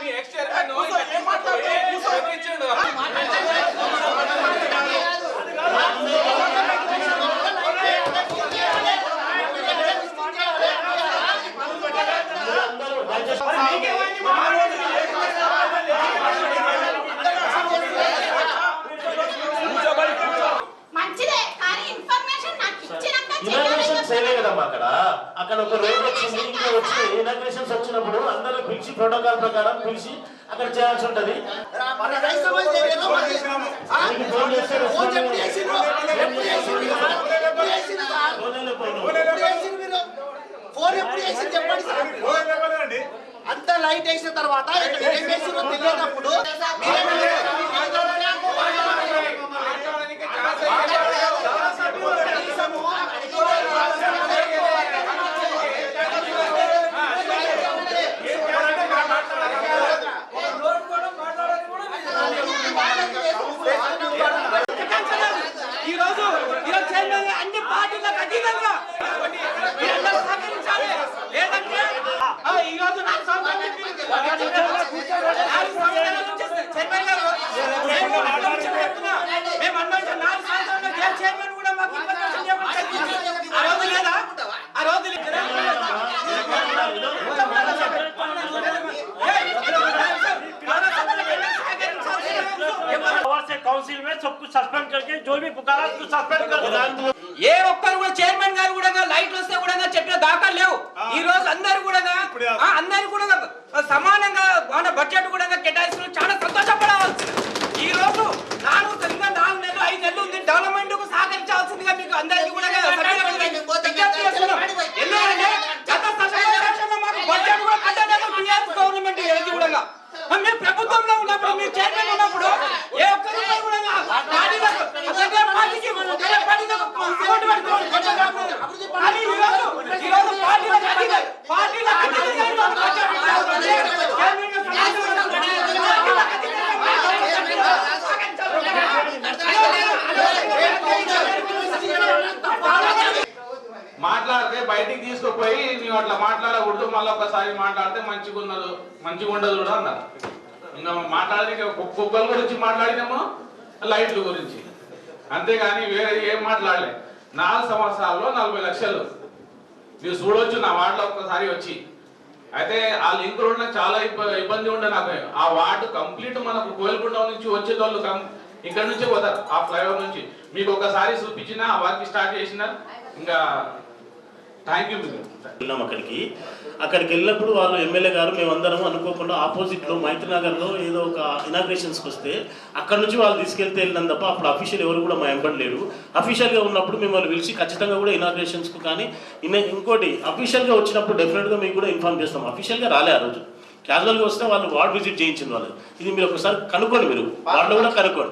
we extra. I know. అక్కడ ఒక road వచ్చింది ఇంకా వచ్చి ఇనాగ్రేషన్స్ వచ్చినప్పుడు అందరూ పిలిచి ప్రోటోకాల్ ప్రకారం పిలిచి అక్కడ చేయాల్సి ఉంటది ఫోన్ ఎప్పుడు చెప్పండి సార్ అంత లైట్ వేసిన తర్వాత ఇక్కడ ఏం చేసిండ్రో తెలియనప్పుడు सबको सस्पेंड करके जो भी पुकारा उसको सस्पेंड कर दो ఏ ఒక్కరు కూడా చైర్మన్ గారు కూడా లైట్ వస్తే కూడా చెప్పిన దాఖలు లేవు ఈ రోజు అందరు కూడా మాట్లాడితే బయటికి తీసుకుపోయి నువ్వు అట్లా మాట్లాడకూడదు మళ్ళీ ఒకసారి మాట్లాడితే మంచిగా ఉన్నది మంచిగా ఉండదు కూడా అన్నారు ఇంకా మాట్లాడి కుక్కల గురించి మాట్లాడినాము లైట్ల గురించి. అంతేగాని వేరే ఏం మాట్లాడలే. నాలుగు సంవత్సరాల్లో నలభై లక్షలు. మీరు చూడొచ్చు నా వార్డులో ఒక్కసారి వచ్చి. అయితే ఆ లింక్ రోడ్ నాకు చాలా ఇబ్బంది ఉండే నాకు. ఆ వార్డు కంప్లీట్ మనకు కోయలకుంట నుంచి వచ్చేటోళ్ళు కం ఇక్కడ నుంచే పోతారు ఆ ఫ్లైఓవర్ నుంచి. మీకు ఒకసారి చూపించిన ఆ వర్క్ స్టార్ట్ చేసిన ఇంకా వెళ్ళాం అక్కడికి. అక్కడికి వెళ్ళినప్పుడు వాళ్ళు ఎమ్మెల్యే గారు మేమందరం అనుకోకుండా ఆపోజిట్లో మైత్రినగర్లో ఏదో ఒక ఇనాగ్రేషన్స్కి వస్తే అక్కడ నుంచి వాళ్ళు తీసుకెళ్తే వెళ్ళినాం తప్ప అప్పుడు అఫీషియల్ ఎవరు కూడా మా ఎంబడలేరు అఫీషియల్గా ఉన్నప్పుడు మిమ్మల్ని పిలిచి ఖచ్చితంగా కూడా ఇనాగ్రేషన్స్కు కానీ ఇన్న- ఇంకోటి అఫీషియల్గా వచ్చినప్పుడు డెఫినెట్గా మీకు కూడా ఇన్ఫార్మ్ చేస్తాం. అఫీషియల్గా రాలే ఆ రోజు. క్యాజువల్గా వస్తే వాళ్ళు వార్డ్ విజిట్ చేయించిన వాళ్ళు. ఇది మీరు ఒకసారి కనుక్కోండి మీరు. వార్డులో కూడా కనుక్కోండి.